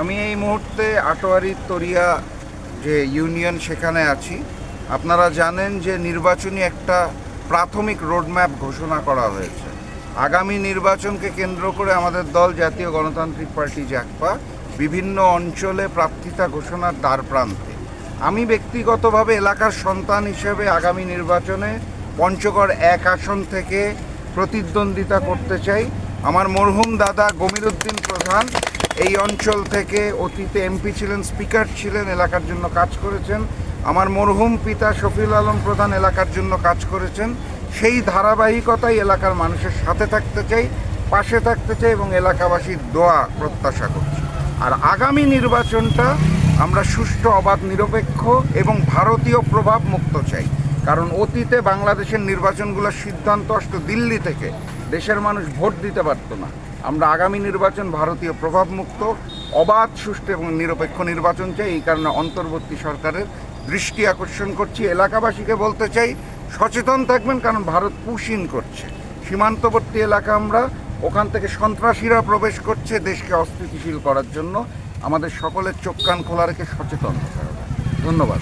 আমি এই মুহূর্তে আটোয়ারি তরিয়া যে ইউনিয়ন সেখানে আছি, আপনারা জানেন যে নির্বাচনী একটা প্রাথমিক রোডম্যাপ ঘোষণা করা হয়েছে। আগামী নির্বাচনকে কেন্দ্র করে আমাদের দল, জাতীয় গণতান্ত্রিক পার্টি জাকপা বিভিন্ন অঞ্চলে প্রার্থিতা ঘোষণার দ্বার প্রান্তে। আমি ব্যক্তিগতভাবে এলাকার সন্তান হিসেবে আগামী নির্বাচনে পঞ্চগড় এক আসন থেকে প্রতিদ্বন্দ্বিতা করতে চাই। আমার মরহুম দাদা গমিরুদ্দিন প্রধান এই অঞ্চল থেকে অতীতে এমপি ছিলেন, স্পিকার ছিলেন, এলাকার জন্য কাজ করেছেন। আমার মরহুম পিতা শফিউল আলম প্রধান এলাকার জন্য কাজ করেছেন। সেই ধারাবাহিকতাই এলাকার মানুষের সাথে থাকতে চাই, পাশে থাকতে চাই এবং এলাকাবাসীর দোয়া, প্রত্যাশা করছি। আর আগামী নির্বাচনটা আমরা সুষ্ঠু, অবাধ, নিরপেক্ষ এবং ভারতীয় প্রভাব মুক্ত চাই। কারণ অতীতে বাংলাদেশের নির্বাচনগুলোর সিদ্ধান্ত আসতো দিল্লি থেকে। দেশের মানুষ ভোট দিতে পারতো না। আমরা আগামী নির্বাচন ভারতীয় প্রভাবমুক্ত, অবাধ, সুষ্ঠু এবং নিরপেক্ষ নির্বাচন চাই। এই কারণে অন্তর্বর্তী সরকারের দৃষ্টি আকর্ষণ করছি। এলাকাবাসীকে বলতে চাই, সচেতন থাকবেন কারণ ভারত পুশিন করছে। সীমান্তবর্তী এলাকা আমরা, ওখান থেকে সন্ত্রাসীরা প্রবেশ করছে দেশকে অস্থিতিশীল করার জন্য। আমাদের সকলের চোখ কান খোলা রেখে সচেতন হতে হবে। ধন্যবাদ।